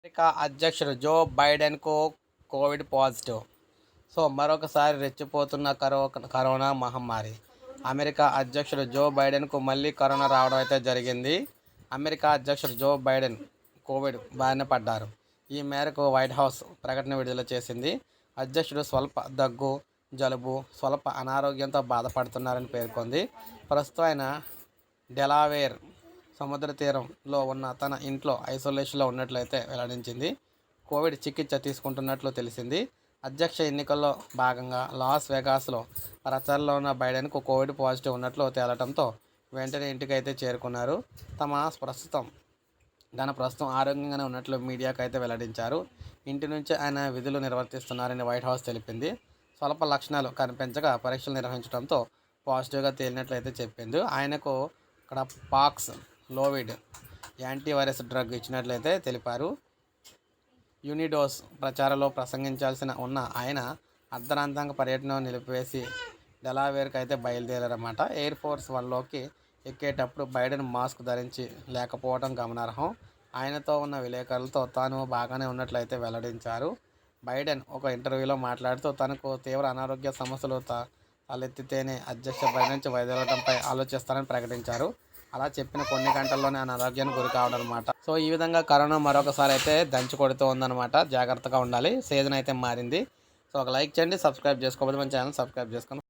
America అధ్యక్షుడు Joe బైడెన్కు Covid positive. So మరొకసారి రెచ్చిపోతున్న కరో కరోనా మహమ్మారి. అమెరికా అధ్యక్షుడు జో బైడెన్కు మళ్ళీ కరోనా రావడం అయితే జరిగింది. అమెరికా అధ్యక్షుడు జో బైడెన్ కోవిడ్ బారిన పడ్డారు. ఈ మేరకు వైట్ హౌస్ ప్రకటన విడుదల చేసింది. అధ్యక్షుడు స్వల్ప దగ్గు జలుబు స్వల్ప అనారోగ్యంతో బాధపడుతున్నారని పేర్కొంది. ప్రస్తుతం ఆయన డెలావేర్ సముద్ర తీరంలో ఉన్న తన ఇంట్లో ఐసోలేషన్లో ఉన్నట్లయితే వెల్లడించింది. కోవిడ్ చికిత్స తీసుకుంటున్నట్లు తెలిసింది. అధ్యక్ష ఎన్నికల్లో భాగంగా లాస్ వెగాస్లో ప్రచారంలో ఉన్న బైడెన్కు కోవిడ్ పాజిటివ్ ఉన్నట్లు తేలటంతో వెంటనే ఇంటికైతే చేరుకున్నారు. తమ ప్రస్తుతం తన ప్రస్తుతం ఆరోగ్యంగానే ఉన్నట్లు మీడియాకు అయితే వెల్లడించారు. ఇంటి నుంచి ఆయన విధులు నిర్వర్తిస్తున్నారని వైట్ హౌస్ తెలిపింది. స్వల్ప లక్షణాలు కనిపించగా పరీక్షలు నిర్వహించడంతో పాజిటివ్గా తేలినట్లయితే చెప్పింది. ఆయనకు ఇక్కడ పాక్స్ లోవిడ్ యాంటీవైరస్ డ్రగ్ ఇచ్చినట్లయితే తెలిపారు. యూనిడోస్ ప్రచారంలో ప్రసంగించాల్సిన ఉన్న ఆయన అర్ధరాంతాంగ పర్యటన నిలిపివేసి డెలావేర్కి అయితే బయలుదేరారన్నమాట. ఎయిర్ ఫోర్స్ వన్లోకి ఎక్కేటప్పుడు బైడెన్ మాస్క్ ధరించి లేకపోవడం గమనార్హం. ఆయనతో ఉన్న విలేకరులతో తాను బాగానే ఉన్నట్లయితే వెల్లడించారు. బైడెన్ ఒక ఇంటర్వ్యూలో మాట్లాడుతూ తనకు తీవ్ర అనారోగ్య సమస్యలు తలెత్తితేనే అధ్యక్ష బయట నుంచి వైదొలగడంపై ఆలోచిస్తారని ప్రకటించారు. అలా చెప్పిన కొన్ని గంటల్లోనే ఆయన అనారోగ్యానికి గురి కావడం అనమాట సో ఈ విధంగా కరోనా మరొకసారి అయితే దంచి కొడుతూ ఉందన్నమాట జాగ్రత్తగా ఉండాలి. సీజన్ అయితే మారింది. సో ఒక లైక్ చేయండి సబ్స్క్రైబ్ చేసుకోకపోతే మన ఛానల్ సబ్స్క్రైబ్ చేసుకోండి.